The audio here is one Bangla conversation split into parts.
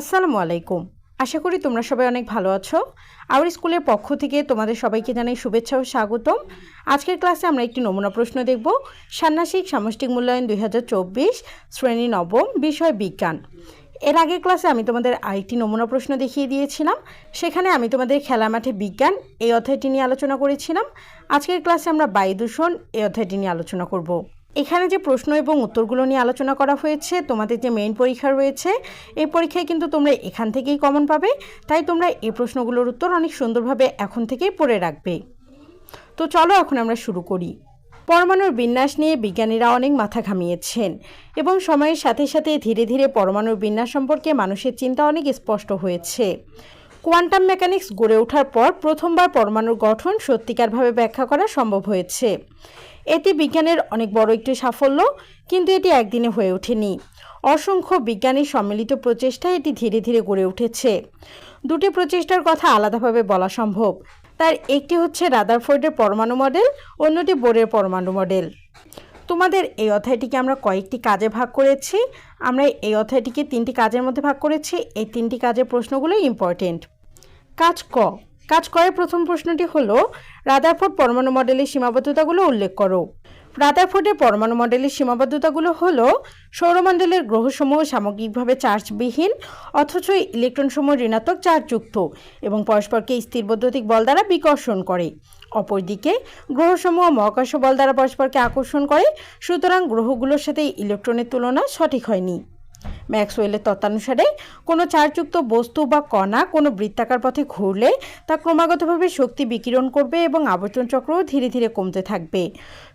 আসসালামু আলাইকুম। আশা করি তোমরা সবাই অনেক ভালো আছো। আওয়ার স্কুলের পক্ষ থেকে তোমাদের সবাইকে জানাই শুভেচ্ছা ও স্বাগতম। আজকের ক্লাসে আমরা একটি নমুনা প্রশ্ন দেখব। ষান্মাসিক সামষ্টিক মূল্যায়ন দুই হাজার চব্বিশ, শ্রেণি নবম, বিষয় বিজ্ঞান। এর আগের ক্লাসে আমি তোমাদের আরেকটি নমুনা প্রশ্ন দেখিয়ে দিয়েছিলাম। সেখানে আমি তোমাদের খেলা মাঠে বিজ্ঞান, এই অধ্যায়টি নিয়ে আলোচনা করেছিলাম। আজকের ক্লাসে আমরা বায়ু দূষণ, এই অধ্যায়টি নিয়ে আলোচনা করব। এখানে যে প্রশ্ন এবং উত্তরগুলো নিয়ে আলোচনা করা হয়েছে, তোমাদের যে মেইন পরীক্ষা রয়েছে, এই পরীক্ষায় কিন্তু তোমরা এখান থেকেই কমন পাবে। তাই তোমরা এই প্রশ্নগুলোর উত্তর অনেক সুন্দরভাবে এখন থেকেই পড়ে রাখবে। তো চলো এখন আমরা শুরু করি। পরমাণুর বিন্যাস নিয়ে বিজ্ঞানীরা অনেক মাথা ঘামিয়েছেন এবং সময়ের সাথে সাথে ধীরে ধীরে পরমাণুর বিন্যাস সম্পর্কে মানুষের চিন্তা অনেক স্পষ্ট হয়েছে। কোয়ান্টাম মেকানিক্স গড়ে ওঠার পর প্রথমবার পরমাণুর গঠন সত্যিকারভাবে ব্যাখ্যা করা সম্ভব হয়েছে। এটি বিজ্ঞানের অনেক বড় একটি সাফল্য, কিন্তু এটি একদিনে হয়ে ওঠেনি। অসংখ্য বিজ্ঞানীর সম্মিলিত প্রচেষ্টায় এটি ধীরে ধীরে গড়ে উঠেছে। দুটি প্রচেষ্টার কথা আলাদাভাবে বলা সম্ভব। তার একটি হচ্ছে রাদারফোর্ডের পরমাণু মডেল, অন্যটি বোরের পরমাণু মডেল। তোমাদের এই অধ্যায়টিকে আমরা কয়েকটি কাজে ভাগ করেছি। আমরা এই অধ্যায়টিকে তিনটি কাজের মধ্যে ভাগ করেছি। এই তিনটি কাজের প্রশ্নগুলো ইম্পর্টেন্ট কাজ ক। কাজ কয়ের প্রথম প্রশ্নটি হলো, রাদারফোর্ড পরমাণু মডেলের সীমাবদ্ধতাগুলো উল্লেখ করো। রাদারফোর্ডের পরমাণু মডেলের সীমাবদ্ধতাগুলো হল, সৌরমণ্ডলের গ্রহসমূহ সামগ্রিকভাবে চার্জবিহীন, অথচ ইলেকট্রনসমূহ ঋণাত্মক চার্জযুক্ত এবং পরস্পরকে স্থির বৈদ্যুতিক বল দ্বারা বিকর্ষণ করে। অপরদিকে, গ্রহসমূহ মহাকর্ষ বল দ্বারা পরস্পরকে আকর্ষণ করে, সুতরাং গ্রহগুলোর সাথে ইলেকট্রনের তুলনা সঠিক হয়নি। ম্যাক্সওয়েলের তত্ত্বানুসারে, কোনো চার্জযুক্ত বস্তু বা কণা কোনো বৃত্তাকার পথে ঘুরলে তা ক্রমাগতভাবে শক্তি বিকিরণ করবে এবং আবর্তন চক্রও ধীরে ধীরে কমতে থাকবে।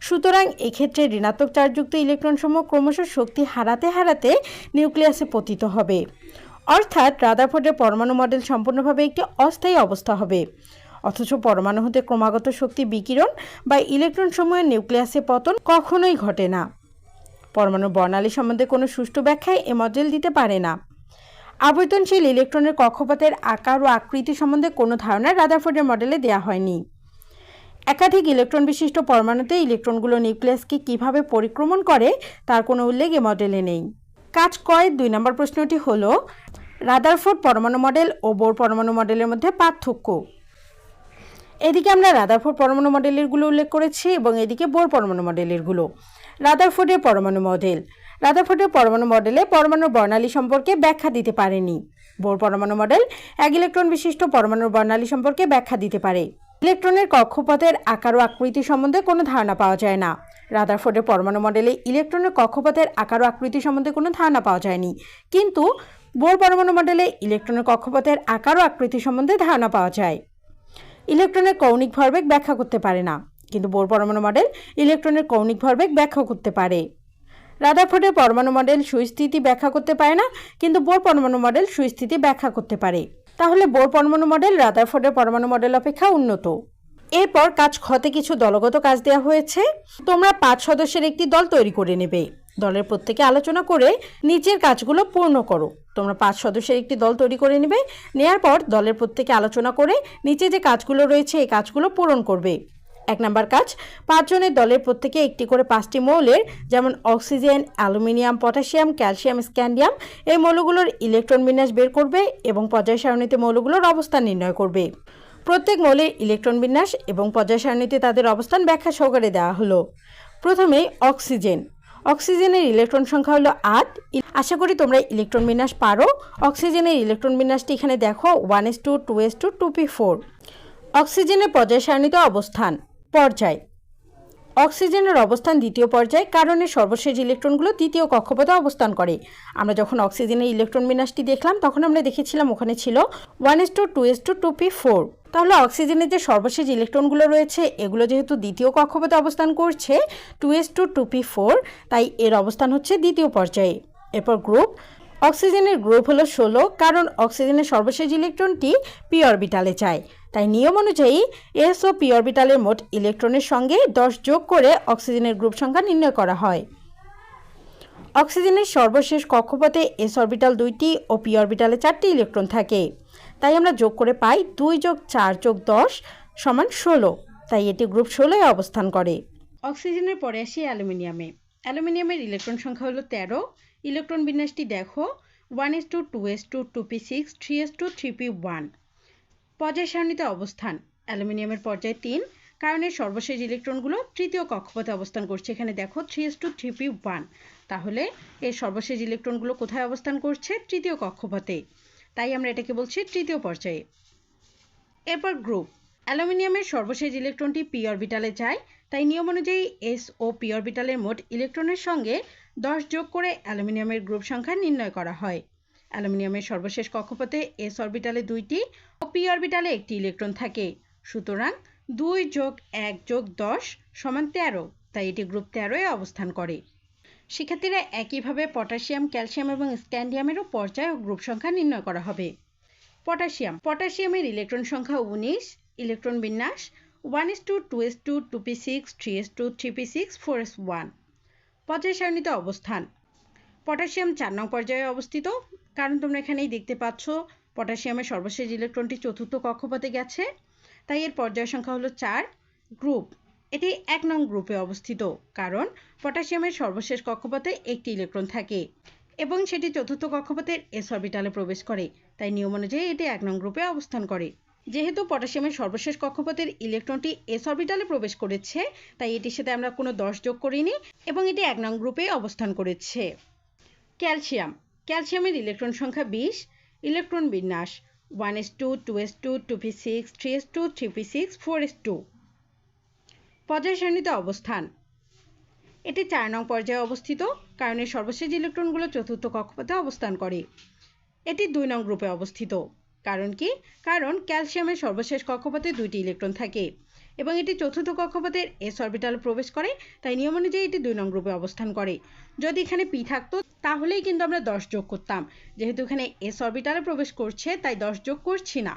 সুতরাং এক্ষেত্রে ঋণাত্মক চার্জযুক্ত ইলেকট্রনসমূহ ক্রমশ শক্তি হারাতে হারাতে নিউক্লিয়াসে পতিত হবে। অর্থাৎ রাদারফোর্ডের পরমাণু মডেল সম্পূর্ণভাবে একটি অস্থায়ী অবস্থা হবে। অথচ পরমাণু হতে ক্রমাগত শক্তি বিকিরণ বা ইলেকট্রন সমূহের নিউক্লিয়াসে পতন কখনোই ঘটে না। পরমাণুর বর্ণালী সম্বন্ধে কোনো সুষ্ঠু ব্যাখ্যায় এ মডেল দিতে পারে না। আবর্তনশীল ইলেকট্রনের কক্ষপথের আকার ও আকৃতি সম্বন্ধে কোনো ধারণা রাদারফোর্ডের মডেলে দেওয়া হয়নি। একাধিক ইলেকট্রন বিশিষ্ট পরমাণুতে ইলেকট্রনগুলো নিউক্লিয়াসকে কীভাবে পরিক্রমণ করে তার কোনো উল্লেখ এ মডেলে নেই। কাজ কয় দুই নম্বর প্রশ্নটি হল রাদারফোর্ড পরমাণু মডেল ও বোর পরমাণু মডেলের মধ্যে পার্থক্য। এদিকে আমরা রাদারফোর্ড পরমাণু মডেলেরগুলো উল্লেখ করেছি এবং এদিকে বোর পরমাণু মডেলেরগুলো। রাদারফোর্ডের পরমাণু মডেল। রাদারফোর্ডের পরমাণু মডেলে পরমাণু বর্ণালী সম্পর্কে ব্যাখ্যা দিতে পারেনি। বোর পরমাণু মডেল এক ইলেকট্রন বিশিষ্ট পরমাণুর বর্ণালী সম্পর্কে ব্যাখ্যা দিতে পারে। ইলেকট্রনের কক্ষপথের আকার ও আকৃতি সম্বন্ধে কোনো ধারণা পাওয়া যায় না। রাদারফোর্ডের পরমাণু মডেলে ইলেকট্রনের কক্ষপথের আকার ও আকৃতি সম্বন্ধে কোনো ধারণা পাওয়া যায়নি। কিন্তু বোর পরমাণু মডেলে ইলেকট্রনের কক্ষপথের আকার ও আকৃতি সম্বন্ধে ধারণা পাওয়া যায়। ইলেকট্রনের কৌণিক ভরবেগ ব্যাখ্যা করতে পারে না, কিন্তু বোর পরমাণু মডেল ইলেকট্রনের কৌণিক ভরবেগ ব্যাখ্যা করতে পারে। রাদারফোর্ডের পরমাণু মডেল সুস্থিতি ব্যাখ্যা করতে পারে না, কিন্তু বোর পরমাণু মডেল সুস্থিতি ব্যাখ্যা করতে পারে। তাহলে বোর পরমাণু মডেল রাদারফোর্ডের পরমাণু মডেল অপেক্ষা উন্নত। এরপর কাজ খতে কিছু দলগত কাজ দেওয়া হয়েছে। তোমরা পাঁচ সদস্যের একটি দল তৈরি করে নেবে। দলের প্রত্যেকে আলোচনা করে নিচের কাজগুলো পূর্ণ করো। তোমরা পাঁচ সদস্যের একটি দল তৈরি করে নেবে। নেয়ার পর দলের প্রত্যেকে আলোচনা করে নিচে যে কাজগুলো রয়েছে, এই কাজগুলো পূরণ করবে। এক নাম্বার কাজ পাঁচজনের দলের প্রত্যেকে একটি করে পাঁচটি মৌলের, যেমন oxygen, aluminium, potassium, calcium, scandium, এই মৌলগুলোর ইলেকট্রন বিন্যাস বের করবে এবং পর্যায় সারণীতে মৌলগুলোর অবস্থান নির্ণয় করবে। প্রত্যেক মৌলের ইলেকট্রন বিন্যাস এবং পর্যায় সারণীতে তাদের অবস্থান ব্যাখ্যা সহকারে দেওয়া হলো। প্রথমে অক্সিজেন অক্সিজেনের ইলেকট্রন সংখ্যা হলো আট। আশা করি তোমরা ইলেকট্রন বিন্যাস পারো। অক্সিজেনের ইলেকট্রন বিন্যাসটি এখানে দেখো one S two two S two two P four অক্সিজেনের পর্যায় সারণীতে অবস্থান, পর্যায়। অক্সিজেনের অবস্থান দ্বিতীয় পর্যায়ে কারণে সর্বশেষ ইলেকট্রনগুলো তৃতীয় কক্ষপথে অবস্থান করে। আমরা যখন অক্সিজেনের ইলেকট্রন বিন্যাসটি দেখলাম, তখন আমরা দেখেছিলাম ওখানে ছিল one S two two S two two P four. তাহলে অক্সিজেনের যে সর্বশেষ ইলেকট্রনগুলো রয়েছে, এগুলো যেহেতু দ্বিতীয় কক্ষপথে অবস্থান করছে, two S two two P four, তাই এর অবস্থান হচ্ছে দ্বিতীয় পর্যায়ে। এরপর গ্রুপ, অক্সিজেনের গ্রুপ হলো ষোলো, কারণ অক্সিজেনের সর্বশেষ ইলেকট্রনটি পি অরবিটালে যায় তাই নিয়ম অনুযায়ী এস ও পি অরবিটালের মোট ইলেকট্রনের সঙ্গে দশ যোগ করে অক্সিজেনের গ্রুপ সংখ্যা নির্ণয় করা হয়। অক্সিজেনের সর্বশেষ কক্ষপথে এস অরবিটাল দুইটি ও পি অরবিটালে চারটি ইলেকট্রন থাকে। তাই আমরা যোগ করে পাই দুই যোগ চার যোগ দশ সমান ষোলো। তাই এটি গ্রুপ ষোলোয় অবস্থান করে। অক্সিজেনের পরে আসি অ্যালুমিনিয়ামে। অ্যালুমিনিয়ামের ইলেকট্রন সংখ্যা হলো তেরো। ইলেকট্রন বিন্যাসটি দেখো, one S two two S two two P six, three S two, three P one. পর্যায় সারণীতে অবস্থান। অ্যালুমিনিয়ামের পর্যায় তিন, কারণ সর্বশেষ ইলেকট্রনগুলো তৃতীয় কক্ষপথে অবস্থান করছে। এখানে দেখো three S two three P one তাহলে এর সর্বশেষ ইলেকট্রনগুলো কোথায় অবস্থান করছে? তৃতীয় কক্ষপথে। তাই আমরা এটাকে বলছি তৃতীয় পর্যায়ে। এরপর গ্রুপ অ্যালুমিনিয়ামের সর্বশেষ ইলেকট্রনটি পি অরবিটালে যায়। তাই নিয়ম অনুযায়ী এস ও পি অরবিটালের মোট ইলেকট্রনের সঙ্গে দশ যোগ করে অ্যালুমিনিয়ামের গ্রুপ সংখ্যা নির্ণয় করা হয়। অ্যালুমিনিয়ামের সর্বশেষ কক্ষপথে এস অরবিটালে দুইটি ও পি অরবিটালে একটি ইলেকট্রন থাকে। সুতরাং দুই যোগ এক যোগ দশ সমান তেরো, তাই এটি গ্রুপ তেরোয় অবস্থান করে। শিক্ষার্থীরা একইভাবে পটাশিয়াম, ক্যালসিয়াম এবং স্ক্যান্ডিয়ামেরও পর্যায় ও গ্রুপ সংখ্যা নির্ণয় করা হবে। পটাশিয়াম, পটাশিয়ামের ইলেকট্রন সংখ্যা উনিশ, ইলেকট্রন বিন্যাস one S two two S two two P six, three S two, three P six, four S one. পর্যায় সারণীতে অবস্থান। পটাশিয়াম চার নং পর্যায়ে অবস্থিত। কারণ তোমরা এখানেই দেখতে পাচ্ছ, পটাশিয়ামের সর্বশেষ ইলেকট্রনটি চতুর্থ কক্ষপথে গেছে। তাই এর পর্যায় সংখ্যা হলো চার গ্রুপ। এটি এক নং গ্রুপে অবস্থিত, কারণ পটাশিয়ামের সর্বশেষ কক্ষপথে একটি ইলেকট্রন থাকে এবং সেটি চতুর্থ কক্ষপথের এস অরবিটালে প্রবেশ করে। তাই নিয়ম অনুযায়ী এটি এক নং গ্রুপে অবস্থান করে। যেহেতু পটাশিয়ামের সর্বশেষ কক্ষপথের ইলেকট্রনটি এস অরবিটালে প্রবেশ করেছে, তাই এটির সাথে আমরা কোনো দশ যোগ করিনি এবং এটি এক নং গ্রুপে অবস্থান করেছে। ক্যালসিয়াম। ক্যালসিয়ামের ইলেকট্রন সংখ্যা বিশ, ইলেকট্রন বিন্যাস one S two two S two two P six, three S two, three P six, four S two. পর্যায় সারণীতে অবস্থান। এটি চার নং পর্যায়ে অবস্থিত, কারণ এর সর্বশেষ ইলেকট্রনগুলো চতুর্থ কক্ষপথে অবস্থান করে। এটি দুই নং গ্রুপে অবস্থিত, কারণ কি? কারণ ক্যালসিয়ামের সর্বশেষ কক্ষপথে দুইটি ইলেকট্রন থাকে। এবং এটি চতুর্থ কক্ষপথের এস অরবিটাল প্রবেশ করে, তাই নিয়ম অনুযায়ী এটি দুই নং গ্রুপে অবস্থান করে। যদি এখানে পি থাকতো, তাহলেই কিন্তু আমরা দশ যোগ করতাম। যেহেতু এখানে এস অরবিটালে প্রবেশ করছে, তাই দশ যোগ করছি না।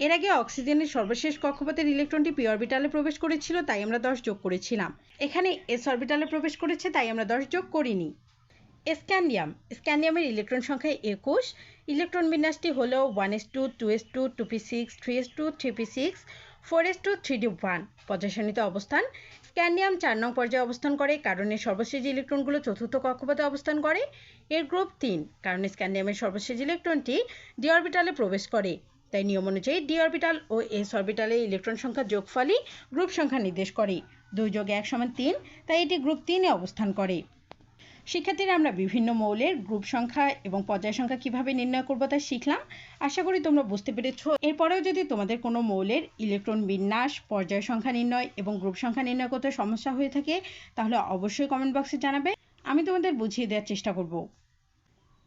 এর আগে অক্সিজেনের সর্বশেষ কক্ষপথের ইলেকট্রনটি পি অরবিটালে প্রবেশ করেছিল, তাই আমরা দশ যোগ করেছিলাম। এখানে এস অরবিটালে প্রবেশ করেছে, তাই আমরা দশ যোগ করিনি। স্ক্যান্ডিয়াম। স্ক্যান্ডিয়ামের ইলেকট্রন সংখ্যা একুশ। ইলেকট্রন বিন্যাসটি হল one S two two S two two P six, three S two, three P six. Four two three D one, পর্যায়সারণীতে অবস্থান। স্ক্যান্ডিয়াম চার নং পর্যায়ে অবস্থান করে, কারণ এর সর্বশেষ ইলেকট্রনগুলো চতুর্থ কক্ষপথে অবস্থান করে, এর গ্রুপ তিন, কারণ স্ক্যান্ডিয়ামের সর্বশেষ ইলেকট্রনটি ডি অরবিটালে প্রবেশ করে। তাই নিয়ম অনুযায়ী ডি অরবিটাল ও এস অরবিটালে ইলেকট্রন সংখ্যা যোগফলই গ্রুপ সংখ্যা নির্দেশ করে। দুই যোগ এক সমান তিন, তাই এটি গ্রুপ তিনে অবস্থান করে। শিক্ষার্থীরা আমরা বিভিন্ন মৌলের গ্রুপ সংখ্যা এবং পর্যায় সংখ্যা কীভাবে নির্ণয় করব তা শিখলাম। আশা করি তোমরা বুঝতে পেরেছ। এরপরেও যদি তোমাদের কোনো মৌলের ইলেকট্রন বিন্যাস, পর্যায় সংখ্যা নির্ণয় এবং গ্রুপ সংখ্যা নির্ণয় করতে সমস্যা হয়ে থাকে, তাহলে অবশ্যই কমেন্ট বক্সে জানাবে। আমি তোমাদের বুঝিয়ে দেওয়ার চেষ্টা করব।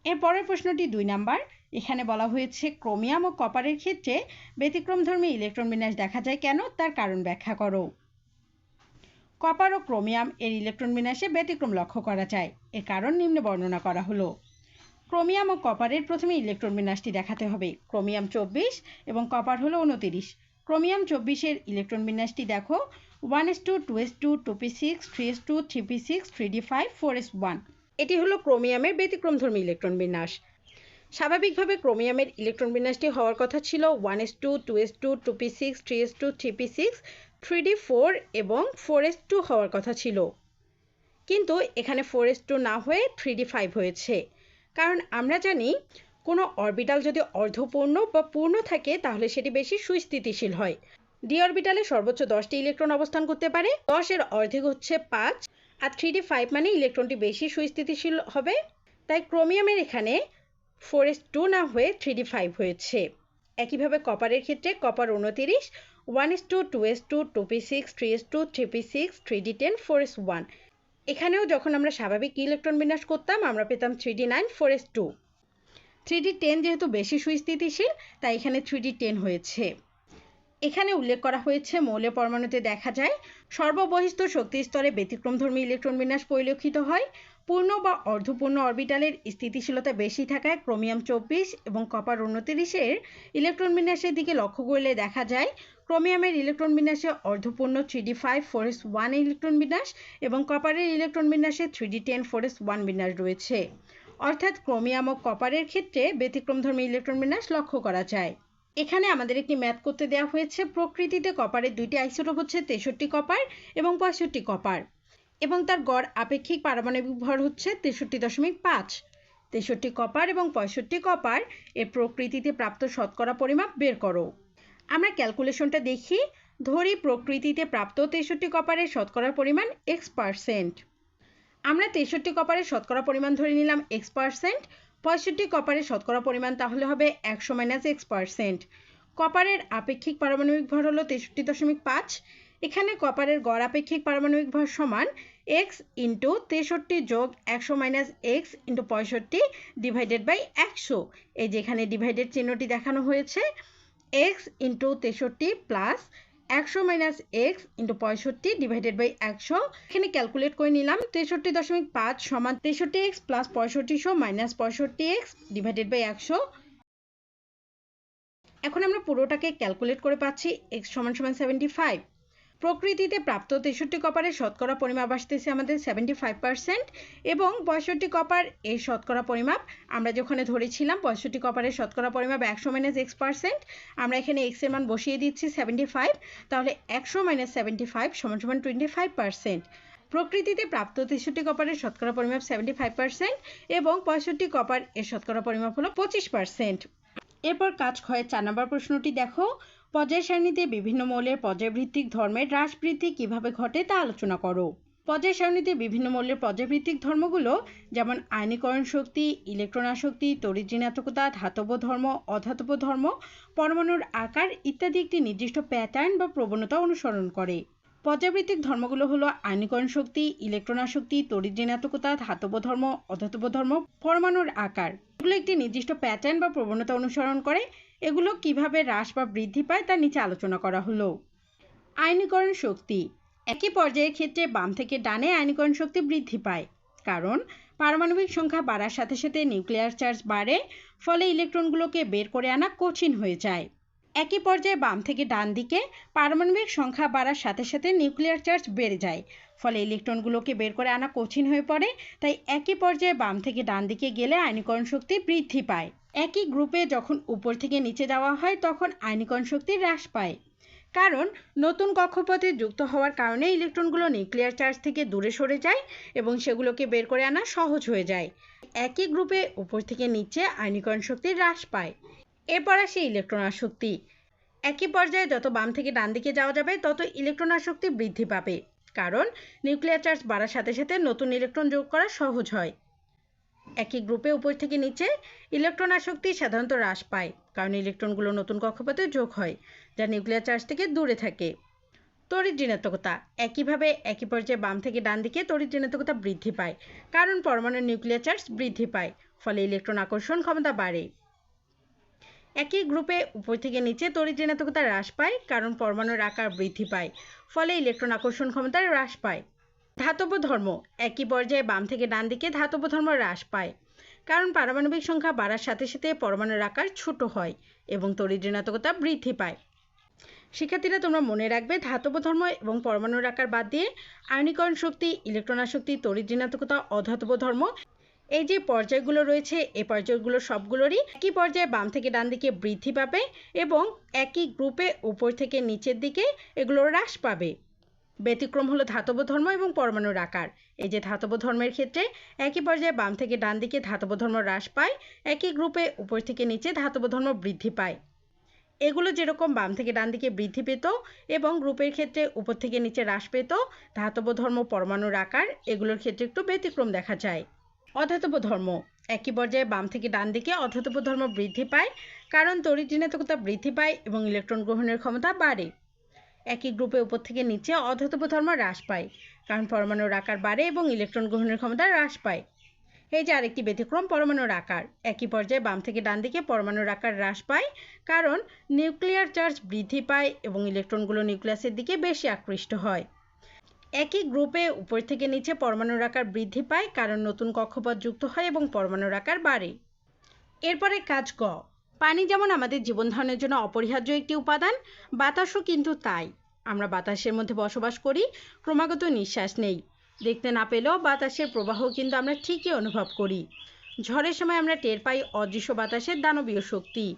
এর পরের প্রশ্নটি দুই নাম্বার। এখানে বলা হয়েছে, ক্রোমিয়াম ও কপারের ক্ষেত্রে ব্যতিক্রমধর্মী ইলেকট্রন বিন্যাস দেখা যায় কেন? তার কারণ ব্যাখ্যা করো। কপার ও ক্রোমিয়াম এর ইলেকট্রন বিন্যাসে ব্যতিক্রম লক্ষ্য করা যায়। এর কারণ নিম্নে বর্ণনা করা হলো। ক্রোমিয়াম ও কপারের প্রথমে ইলেকট্রন বিন্যাসটি দেখাতে হবে। ক্রোমিয়াম চব্বিশ এবং কপার হলো উনতিরিশ ক্রোমিয়াম চব্বিশের ইলেকট্রন বিন্যাসটি দেখো। One S two two S two two P six, three S two, three P six, three D five, four S one. এটি হলো ক্রোমিয়ামের ব্যতিক্রমধর্মী ইলেকট্রন বিন্যাস। স্বাভাবিকভাবে ক্রোমিয়ামের ইলেকট্রন বিন্যাসটি হওয়ার কথা ছিল one S two two S two two P six, three S two three P six, three D four এবং ফোর এস টু হওয়ার কথা ছিল। কিন্তু এখানে ফোর এস টু না হয়ে থ্রি ডি ফাইভ হয়েছে। কারণ আমরা জানি কোনো অরবিটাল যদি অর্ধপূর্ণ বা পূর্ণ থাকে তাহলে সেটি বেশি সুস্থিতিশীল হয়। ডি অরবিটালে সর্বোচ্চ দশটি ইলেকট্রন অবস্থান করতে পারে। দশের অর্ধেক হচ্ছে পাঁচ, আর থ্রি ডি ফাইভ মানে ইলেকট্রনটি বেশি সুস্থিতিশীল হবে। তাই ক্রোমিয়ামের এখানে ফোর এস টু না হয়ে থ্রি ডি ফাইভ হয়েছে। একইভাবে কপারের ক্ষেত্রে কপার উনতিরিশ one S two two S two two P six three S two three P six three D ten four S one এখানেও যখন আমরা স্বাভাবিক ইলেকট্রন বিন্যাস করতাম, আমরা পেতাম three D nine four S two three D ten যেহেতু বেশি সুস্থিতিশীল, তাই এখানে থ্রি ডি টেন হয়েছে। এখানে উল্লেখ করা হয়েছে মৌলের পরমাণুতে দেখা যায়, সর্ববহিস্থ শক্তি স্তরে ব্যতিক্রমধর্মী ইলেকট্রন বিন্যাস পরিলক্ষিত হয়। পূর্ণ বা অর্ধপূর্ণ অরবিটালের স্থিতিশীলতা বেশি থাকায় ক্রোমিয়াম চব্বিশ এবং কপার উনতিরিশের ইলেকট্রন বিন্যাসের দিকে লক্ষ্য করলে দেখা যায়, ক্রোমিয়ামের ইলেকট্রন বিন্যাসে অর্ধপূর্ণ three D five four S one electron বিন্যাস এবং কপারের ইলেকট্রন বিন্যাসে three D ten four S one বিন্যাস রয়েছে। অর্থাৎ ক্রোমিয়াম ও কপারের ক্ষেত্রে ব্যতিক্রমধর্মী ইলেকট্রন বিন্যাস লক্ষ্য করা যায়। এখানে আমাদের একটি ম্যাথ করতে দেওয়া হয়েছে, প্রকৃতিতে কপারের দুইটি আইসোটোপ হচ্ছে তেষট্টি কপার এবং পঁয়ষট্টি কপার। এবং তার গড় আপেক্ষিক পারমাণবিক ভর হচ্ছে তেষট্টি দশমিক পাঁচ। তেষট্টি কপার এবং পঁয়ষট্টি কপার এর প্রকৃতিতে প্রাপ্ত শতকরা পরিমাপ বের করো। আমরা ক্যালকুলেশনটা দেখি, ধরি প্রকৃতিতে প্রাপ্ত তেষট্টি কপারের শতকরার পরিমাণ এক্স পারসেন্ট আমরা তেষট্টি কপারের শতকরা পরিমাণ ধরে নিলাম এক্স পারসেন্ট পঁয়ষট্টি কপারের শতকরা পরিমাণ তাহলে হবে একশো মাইনাস এক্স পারসেন্ট কপারের আপেক্ষিক পারমাণবিক ভর হলো তেষট্টি দশমিক পাঁচ এখানে কপারের গড় আপেক্ষিক পারমাণবিক ভর সমান এক্স ইন্টু তেষট্টি যোগ একশো মাইনাস এক্স ইন্টু পঁয়ষট্টি ডিভাইডেড বাই একশো। এই যেখানে ডিভাইডেড চিহ্নটি দেখানো হয়েছে এক্স ইন্টু তেষট্টি প্লাস একশো মাইনাস এক্স ইন্টু পঁয়ষট্টি ডিভাইডেড বাই একশো। এখানে ক্যালকুলেট করে নিলাম, তেষট্টি দশমিক পাঁচ সমান তেষট্টি এক্স প্লাস পঁয়ষট্টিশো মাইনাস পঁয়ষট্টি এক্স ডিভাইডেড বাই একশো। এখন আমরা পুরোটাকে ক্যালকুলেট করে পাচ্ছি এক্স সমান সমান সেভেন্টি ফাইভ প্রকৃতিতে প্রাপ্ত তেষট্টি কপারের শতকরা পরিমাপ আসতেছে আমাদের সেভেন্টি ফাইভ পার্সেন্ট এবং পঁয়ষট্টি কপার এই শতকরা পরিমাপ, আমরা যেখানে ধরেছিলাম পঁয়ষট্টি কপারের শতকরা পরিমাপ একশো মাইনাস এক্স পার্সেন্ট আমরা এখানে এক্সের মান বসিয়ে দিচ্ছি সেভেন্টি ফাইভ তাহলে একশো মাইনাস সেভেন্টি ফাইভ সমান সমান টোয়েন্টি ফাইভ পার্সেন্ট প্রকৃতিতে প্রাপ্ত তেষট্টি কপারের শতকরা পরিমাপ সেভেন্টি ফাইভ পার্সেন্ট এবং পঁয়ষট্টি কপার এর শতকরা পরিমাপ হলো পঁচিশ পার্সেন্ট এরপর কাজ ক্ষয়ের চার নম্বর প্রশ্নটি দেখো। পর্যায় সারণীতে বিভিন্ন মৌলের পর্যায়ভিত্তিক ধর্মের হ্রাস বৃদ্ধি কীভাবে ঘটে তা আলোচনা করো। পর্যায় সারণীতে বিভিন্ন মৌলের পর্যায়ভিত্তিক ধর্মগুলো যেমন আয়নীকরণ শক্তি, ইলেকট্রন আসক্তি তড়িৎ ঋণাত্মকতা, ধাতব ধর্ম, অধাতব ধর্ম, পরমাণুর আকার ইত্যাদি একটি নির্দিষ্ট প্যাটার্ন বা প্রবণতা অনুসরণ করে। পর্যাবৃত্তিক ধর্মগুলো হলো আয়নীকরণ শক্তি, ইলেকট্রন আসক্তি তড়িৎ ঋণাত্মকতা, ধাতব ধর্ম, অধাতব ধর্ম, পরমাণুর আকার। এগুলো একটি নির্দিষ্ট প্যাটার্ন বা প্রবণতা অনুসরণ করে। এগুলো কীভাবে হ্রাস বা বৃদ্ধি পায় তা নিচে আলোচনা করা হলো। আয়নীকরণ শক্তি। একই পর্যায়ের ক্ষেত্রে বাম থেকে ডানে আয়নীকরণ শক্তি বৃদ্ধি পায়, কারণ পারমাণবিক সংখ্যা বাড়ার সাথে সাথে নিউক্লিয়ার চার্জ বাড়ে, ফলে ইলেকট্রনগুলোকে বের করে আনা কঠিন হয়ে যায়। একই পর্যায়ে বাম থেকে ডান দিকে পারমাণবিক সংখ্যা বাড়ার সাথে সাথে নিউক্লিয়ার চার্জ বেড়ে যায়, ফলে ইলেকট্রনগুলোকে বের করে আনা কঠিন হয়ে পড়ে, তাই একই পর্যায়ে বাম থেকে ডান দিকে গেলে আয়নীকরণ শক্তি বৃদ্ধি পায়। একই গ্রুপে যখন উপর থেকে নিচে যাওয়া হয়, তখন আয়নীকরণ শক্তি হ্রাস পায়। কারণ, নতুন কক্ষপথে যুক্ত হওয়ার কারণে ইলেকট্রনগুলো নিউক্লিয়ার চার্জ থেকে দূরে সরে যায় এবং সেগুলোকে বের করে আনা সহজ হয়ে যায়। একই গ্রুপে উপর থেকে নিচে আয়নীকরণ শক্তি হ্রাস পায়। এরপর আসে ইলেকট্রন আসক্তি একই পর্যায়ে যত বাম থেকে ডান দিকে যাওয়া যাবে, তত ইলেকট্রন আসক্তি বৃদ্ধি পাবে। কারণ, নিউক্লিয়ার চার্জ বাড়ার সাথে সাথে নতুন ইলেকট্রন যোগ করা সহজ হয়। একই গ্রুপে উপর থেকে নিচে ইলেকট্রন আসক্তি সাধারণত হ্রাস পায়, কারণ ইলেকট্রনগুলো নতুন কক্ষপথে যোগ হয়, যা নিউক্লিয়ার চার্জ থেকে দূরে থাকে। তড়িৎ ঋণাত্মকতা, একইভাবে একই পর্যায়ে বাম থেকে ডান দিকে তড়িৎ ঋণাত্মকতা বৃদ্ধি পায়, কারণ পরমাণুর নিউক্লিয়ার চার্জ বৃদ্ধি পায়, ফলে ইলেকট্রন আকর্ষণ ক্ষমতা বাড়ে। একই গ্রুপে উপর থেকে নিচে তড়িৎ ঋণাত্মকতা হ্রাস পায়, কারণ পরমাণুর আকার বৃদ্ধি পায়, ফলে ইলেকট্রন আকর্ষণ ক্ষমতা হ্রাস পায়। ধাতব ধর্ম একই পর্যায়ে বাম থেকে ডান দিকে ধাতব ধর্ম হ্রাস পায়। কারণ পারমাণবিক সংখ্যা বাড়ার সাথে সাথে পরমাণুর আকার ছোট হয় এবং তড়িৎ ঋণাত্মকতা বৃদ্ধি পায়। শিক্ষার্থীরা, তোমরা মনে রাখবে ধাতব ধর্ম এবং পরমাণুর আকার বাদ দিয়ে আয়নীকরণ শক্তি ইলেকট্রন শক্তি, তড়িৎ ঋণাত্মকতা অধাতব ধর্ম এই যে পর্যায়গুলো রয়েছে এই পর্যায়গুলো সবগুলোরই একই পর্যায়ে বাম থেকে ডান দিকে বৃদ্ধি পাবে এবং একই গ্রুপে উপর থেকে নিচের দিকে এগুলো হ্রাস পাবে। ব্যতিক্রম হলো ধাতব ধর্ম এবং পরমাণুর আকার। এই যে ধাতব ধর্মের ক্ষেত্রে একই পর্যায়ে বাম থেকে ডান দিকে ধাতব ধর্ম হ্রাস পায়, একই গ্রুপে উপর থেকে নিচে ধাতব ধর্ম বৃদ্ধি পায়। এগুলো যেরকম বাম থেকে ডান দিকে বৃদ্ধি পেত এবং গ্রুপের ক্ষেত্রে উপর থেকে নিচে হ্রাস পেত, ধাতব ধর্ম পরমাণুর আকার, এগুলোর ক্ষেত্রে একটু ব্যতিক্রম দেখা যায়। অধাতব ধর্ম, একই পর্যায়ে বাম থেকে ডান দিকে অধাতব ধর্ম বৃদ্ধি পায়, কারণ তড়িৎ ঋণাত্মকতা বৃদ্ধি পায় এবং ইলেকট্রন গ্রহণের ক্ষমতা বাড়ে। একই গ্রুপে উপর থেকে নিচে অধাতব ধর্ম হ্রাস পায়, কারণ পরমাণুর আকার বাড়ে এবং ইলেকট্রন গ্রহণের ক্ষমতা হ্রাস পায়। এই যে আরেকটি ব্যতিক্রম পরমাণুর আকার, একই পর্যায়ে বাম থেকে ডান দিকে পরমাণুর আকার হ্রাস পায়, কারণ নিউক্লিয়ার চার্জ বৃদ্ধি পায় এবং ইলেকট্রনগুলো নিউক্লিয়াসের দিকে বেশি আকৃষ্ট হয়। একই গ্রুপে উপর থেকে নিচে পরমাণুর আকার বৃদ্ধি পায়, কারণ নতুন কক্ষপথ যুক্ত হয় এবং পরমাণুর আকার বাড়ে। এরপরে কাজ গ পানি যেমন আমাদের জীবন ধারণের জন্য অপরিহার্য একটি উপাদান, বাতাসও কিন্তু তাই। আমরা বাতাসের মধ্যে বসবাস করি, ক্রমাগত নিঃশ্বাস নেই। দেখতে না পেলেও বাতাসের প্রবাহ কিন্তু আমরা ঠিকই অনুভব করি। ঝড়ের সময় আমরা টের পাই অদৃশ্য বাতাসের দানবীয় শক্তি।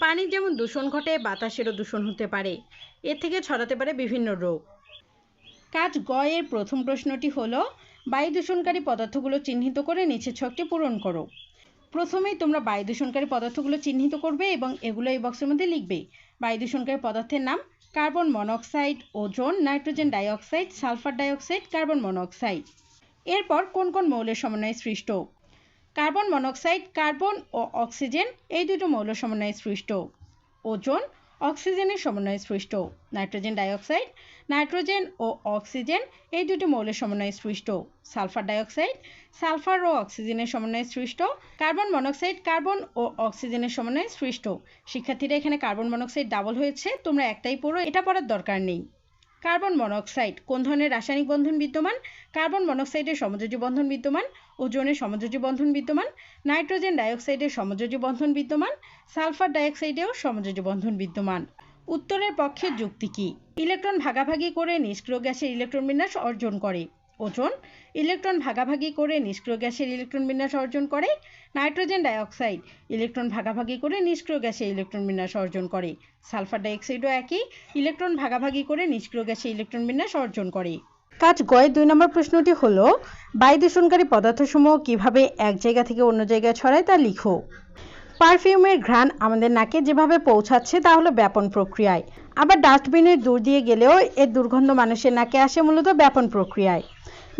পানির যেমন দূষণ ঘটে, বাতাসেরও দূষণ হতে পারে। এর থেকে ছড়াতে পারে বিভিন্ন রোগ। কাজ গয়ের প্রথম প্রশ্নটি হলো, বায়ু দূষণকারী পদার্থগুলো চিহ্নিত করে নিচের ছকটি পূরণ করো। প্রথমেই তোমরা বায়ু দূষণকারী পদার্থগুলো চিহ্নিত করবে এবং এগুলো এই বক্সের মধ্যে লিখবে। বায়ু দূষণকারী পদার্থের নাম carbon monoxide ozone, nitrogen dioxide, sulphur dioxide, carbon monoxide. এরপর কোন কোন মৌলের সমন্বয়ে সৃষ্ট? কার্বন মনোক্সাইড, কার্বন ও অক্সিজেন এই দুটো মৌল সমন্বয়ে সৃষ্ট। ওজোন অক্সিজেনের সমন্বয়ে সৃষ্ট। নাইট্রোজেন ডাইঅক্সাইড, নাইট্রোজেন ও অক্সিজেন এই দুটি মৌলের সমন্বয়ে সৃষ্ট। সালফার ডাইঅক্সাইড, সালফার ও অক্সিজেনের সমন্বয়ে সৃষ্ট। কার্বন মনোক্সাইড, কার্বন ও অক্সিজেনের সমন্বয়ে সৃষ্ট। শিক্ষার্থীরা এখানে কার্বন মনোক্সাইড ডাবল হয়েছে, তোমরা একটাই পড়ো, এটা পড়ার দরকার নেই। কার্বন মনোক্সাইড, কোন ধরনের রাসায়নিক বন্ধন বিদ্যমান? কার্বন মনোক্সাইডের সমযোজী বন্ধন বিদ্যমান ওজোনের সমযোজী বন্ধন বিদ্যমান, নাইট্রোজেন ডাইঅক্সাইডের সমযোজী বন্ধন বিদ্যমান, সালফার ডাইঅক্সাইডেও সমযোজী বন্ধন বিদ্যমান। উত্তরের পক্ষে যুক্তি কি? ইলেকট্রন ভাগাভাগি করে নিষ্ক্রিয় গ্যাসের ইলেকট্রন বিন্যাস অর্জন করে। ওজন, ইলেকট্রন ভাগাভাগি করে নিষ্ক্রিয় গ্যাসের ইলেকট্রন বিন্যাস অর্জন করে। নাইট্রোজেন ডাইঅক্সাইড, ইলেকট্রন ভাগাভাগি করে নিষ্ক্রিয় গ্যাসে ইলেকট্রন বিন্যাস অর্জন করে। সালফার ডাইঅক্সাইডও একই, ইলেকট্রন ভাগাভাগি করে নিষ্ক্রিয় গ্যাসে ইলেকট্রন বিন্যাস অর্জন করে। কাজ গয়ের দুই নম্বর প্রশ্নটি হলো, বায়ু দূষণকারী পদার্থসমূহ কীভাবে এক জায়গা থেকে অন্য জায়গায় ছড়ায় তা লিখো। পারফিউমের ঘ্রাণ আমাদের নাকে যেভাবে পৌঁছাচ্ছে তা হলো ব্যাপন প্রক্রিয়ায়। আবার ডাস্টবিনের দূর দিয়ে গেলেও এর দুর্গন্ধ মানুষের নাকে আসে মূলত ব্যাপন প্রক্রিয়ায়।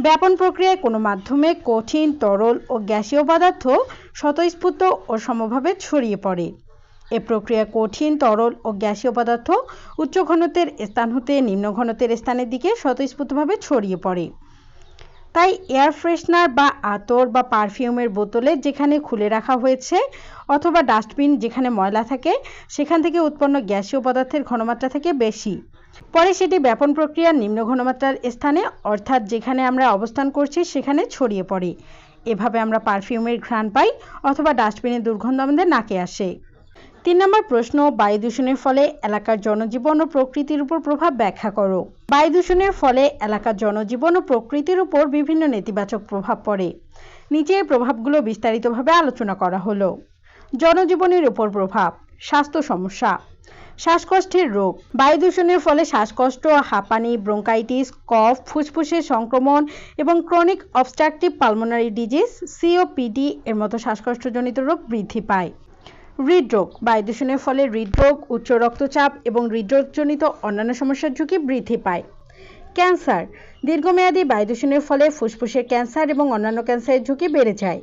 ব্যাপন প্রক্রিয়ায় কোনো মাধ্যমে কঠিন, তরল ও গ্যাসীয় পদার্থ স্বতঃস্ফূর্ত ও সমভাবে ছড়িয়ে পড়ে। এ প্রক্রিয়া কঠিন, তরল ও গ্যাসীয় পদার্থ উচ্চ ঘনত্বের স্থান হতে নিম্ন ঘনত্বের স্থানের দিকে স্বতঃস্ফূর্তভাবে ছড়িয়ে পড়ে। তাই এয়ার ফ্রেশনার বা আতর বা পারফিউমের বোতলে যেখানে খুলে রাখা হয়েছে অথবা ডাস্টবিন যেখানে ময়লা থাকে, সেখান থেকে উৎপন্ন গ্যাসীয় পদার্থের ঘনমাত্রা থেকে বেশি। পরে সেটি ব্যাপন প্রক্রিয়ার নিম্ন ঘনমাত্রার স্থানে, অর্থাৎ যেখানে আমরা অবস্থান করছি সেখানে ছড়িয়ে পড়ে। এভাবে আমরা পারফিউমের ঘ্রাণ পাই অথবা ডাস্টবিনের দুর্গন্ধ আমাদের নাকে আসে। তিন নম্বর প্রশ্ন, বায়ু দূষণের ফলে এলাকার জনজীবন ও প্রকৃতির উপর প্রভাব ব্যাখ্যা করো। বায়ু দূষণের ফলে এলাকার জনজীবন ও প্রকৃতির উপর বিভিন্ন নেতিবাচক প্রভাব পড়ে। নিচে প্রভাবগুলো বিস্তারিতভাবে আলোচনা করা হলো। জনজীবনের উপর প্রভাব, স্বাস্থ্য সমস্যা, শ্বাসকষ্টের রোগ। বায়ু দূষণের ফলে শ্বাসকষ্ট, হাঁপানি, ব্রোঙ্কাইটিস, কফ, ফুসফুসের সংক্রমণ এবং chronic obstructive pulmonary disease COPD এর মতো শ্বাসকষ্টজনিত রোগ বৃদ্ধি পায়। হৃদরোগ। বায়ু দূষণের ফলে হৃদরোগ, উচ্চ রক্তচাপ এবং হৃদরোগজনিত অন্যান্য সমস্যার ঝুঁকি বৃদ্ধি পায়। ক্যান্সার। দীর্ঘমেয়াদী বায়ু দূষণের ফলে ফুসফুসের ক্যান্সার এবং অন্যান্য ক্যান্সারের ঝুঁকি বেড়ে যায়।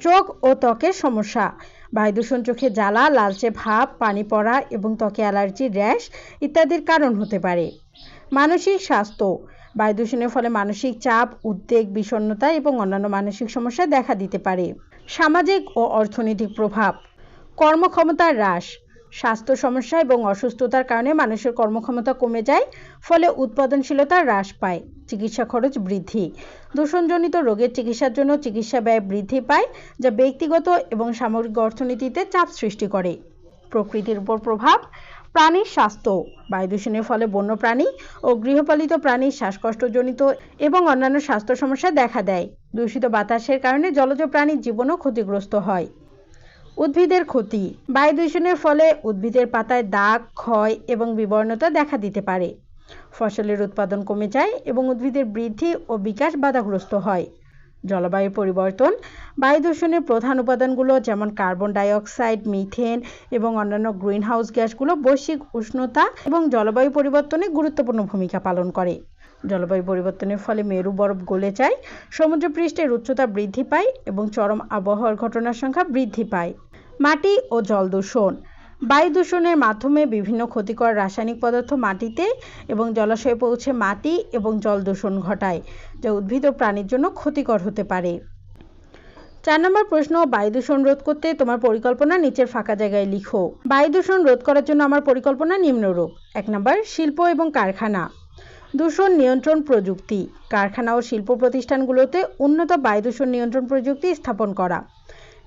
চোখ ও ত্বকের সমস্যা। বায়ু দূষণ চোখে জ্বালা, লালচে ভাব, পানি পড়া এবং ত্বকে অ্যালার্জি, র্যাশ ইত্যাদির কারণ হতে পারে। মানসিক স্বাস্থ্য। বায়ু দূষণের ফলে মানসিক চাপ, উদ্বেগ, বিষণ্ণতা এবং অন্যান্য মানসিক সমস্যা দেখা দিতে পারে। সামাজিক ও অর্থনৈতিক প্রভাব। কর্মক্ষমতার হ্রাস। স্বাস্থ্য সমস্যা এবং অসুস্থতার কারণে মানুষের কর্মক্ষমতা কমে যায়, ফলে উৎপাদনশীলতা হ্রাস পায়, চিকিৎসা খরচ বৃদ্ধি। দূষণজনিত রোগের চিকিৎসার জন্য চিকিৎসা ব্যয় বৃদ্ধি পায়, যা ব্যক্তিগত এবং সামগ্রিক অর্থনীতিতে চাপ সৃষ্টি করে। প্রকৃতির উপর প্রভাব প্রাণীর স্বাস্থ্য। বায়ু দূষণের ফলে বন্যপ্রাণী ও গৃহপালিত প্রাণীর শ্বাসকষ্টজনিত এবং অন্যান্য স্বাস্থ্য সমস্যা দেখা দেয়। দূষিত বাতাসের কারণে জলজ প্রাণীর জীবনও ক্ষতিগ্রস্ত হয়। উদ্ভিদের ক্ষতি। বায়ু দূষণের ফলে উদ্ভিদের পাতায় দাগ, ক্ষয় এবং বিবর্ণতা দেখা দিতে পারে। ফসলের উৎপাদন কমে যায় এবং উদ্ভিদের বৃদ্ধি ও বিকাশ বাধাগ্রস্ত হয়। জলবায়ু পরিবর্তন বায়ু দূষণের প্রধান উপাদানগুলো যেমন কার্বন ডাইঅক্সাইড, মিথেন এবং অন্যান্য গ্রিনহাউস গ্যাসগুলো বৈশ্বিক উষ্ণতা এবং জলবায়ু পরিবর্তনে গুরুত্বপূর্ণ ভূমিকা পালন করে। জলবায়ু পরিবর্তনের ফলে মেরু বরফ গলে যায়, সমুদ্রপৃষ্ঠের উচ্চতা বৃদ্ধি পায় এবং চরম আবহাওয়ার ঘটনার সংখ্যা বৃদ্ধি পায়। মাটি ও জল দূষণ। বায়ু দূষণের মাধ্যমে বিভিন্ন ক্ষতিকর রাসায়নিক পদার্থ মাটিতে এবং জলাশয়ে পৌঁছে মাটি এবং জল দূষণ ঘটায়, যা উদ্ভিদ ও প্রাণীর জন্য ক্ষতিকর হতে পারে। চার নম্বর প্রশ্ন, বায়ু দূষণ রোধ করতে তোমার পরিকল্পনা নিচের ফাঁকা জায়গায় লিখো। বায়ু দূষণ রোধ করার জন্য আমার পরিকল্পনা নিম্নরূপ। এক নম্বর, শিল্প এবং কারখানা। দূষণ নিয়ন্ত্রণ প্রযুক্তি। কারখানা ও শিল্প প্রতিষ্ঠানগুলোতে উন্নত বায়ু দূষণ নিয়ন্ত্রণ প্রযুক্তি স্থাপন করা।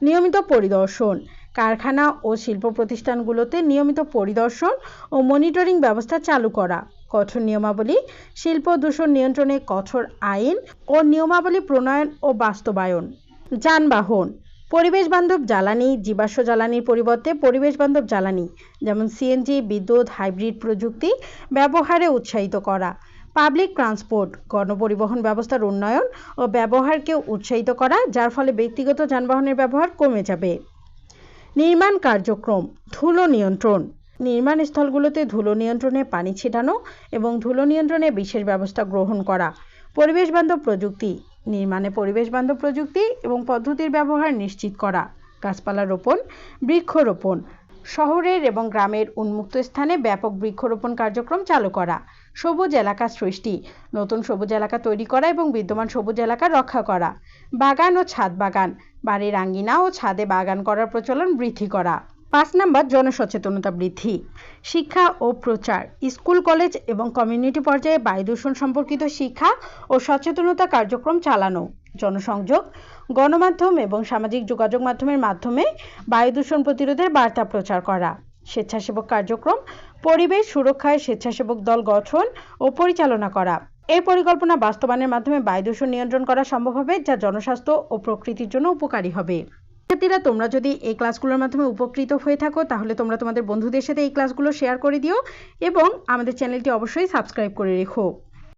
নিয়মিত পরিদর্শন। কারখানা ও শিল্প প্রতিষ্ঠানগুলোতে নিয়মিত পরিদর্শন ও মনিটরিং ব্যবস্থা চালু করা। কঠোর নিয়মাবলী, শিল্প দূষণ নিয়ন্ত্রণে কঠোর আইন ও নিয়মাবলী প্রণয়ন ও বাস্তবায়ন। যানবাহন, পরিবেশ বান্ধব জ্বালানি, জীবাশ্ম জ্বালানির পরিবর্তে পরিবেশ বান্ধব জ্বালানি, যেমন সিএনজি বিদ্যুৎ, হাইব্রিড প্রযুক্তি ব্যবহারে উৎসাহিত করা। পাবলিক ট্রান্সপোর্ট, গণপরিবহন ব্যবস্থার উন্নয়ন ও ব্যবহারকে উৎসাহিত করা, যার ফলে ব্যক্তিগত যানবাহনের ব্যবহার কমে যাবে। নির্মাণ কার্যক্রম, ধুলো নিয়ন্ত্রণ। নির্মাণ স্থলগুলোতে ধুলো নিয়ন্ত্রণে পানি ছিটানো এবং ধুলো নিয়ন্ত্রণে বিশেষ ব্যবস্থা গ্রহণ করা। পরিবেশ বান্ধব প্রযুক্তি, নির্মাণে পরিবেশ বান্ধব প্রযুক্তি এবং পদ্ধতির ব্যবহার নিশ্চিত করা। গাছপালা রোপণ, বৃক্ষরোপণ, শহরের এবং গ্রামের উন্মুক্ত স্থানে ব্যাপক বৃক্ষরোপণ কার্যক্রম চালু করা। সবুজ এলাকা সৃষ্টি, নতুন সবুজ এলাকা তৈরি করা এবং বিদ্যমান সবুজ এলাকা রক্ষা করা। বাগান ও ছাদ বাগান বাড়ির আঙ্গিনা ও ছাদে বাগান করার প্রচলন বৃদ্ধি করা। পাঁচ নাম্বার, জনসচেতনতা বৃদ্ধি। শিক্ষা ও প্রচার। স্কুল, কলেজ এবং কমিউনিটি পর্যায়ে বায়ু দূষণ সম্পর্কিত শিক্ষা ও সচেতনতা কার্যক্রম চালানো। জনসংযোগ, গণমাধ্যম এবং সামাজিক যোগাযোগ মাধ্যমের মাধ্যমে বায়ু দূষণ প্রতিরোধের বার্তা প্রচার করা। স্বেচ্ছাসেবক কার্যক্রম, পরিবেশ সুরক্ষায় স্বেচ্ছাসেবক দল গঠন ও পরিচালনা করা। এই পরিকল্পনা বাস্তবায়নের মাধ্যমে বায়ু দূষণ নিয়ন্ত্রণ করা সম্ভব হবে, যা জনস্বাস্থ্য ও প্রকৃতির জন্য উপকারী হবে। শিক্ষার্থীরা, তোমরা যদি এই ক্লাসগুলোর মাধ্যমে উপকৃত হয়ে থাকো, তাহলে তোমরা তোমাদের বন্ধুদের সাথে এই ক্লাসগুলো শেয়ার করে দিও এবং আমাদের চ্যানেলটি অবশ্যই সাবস্ক্রাইব করে রেখো।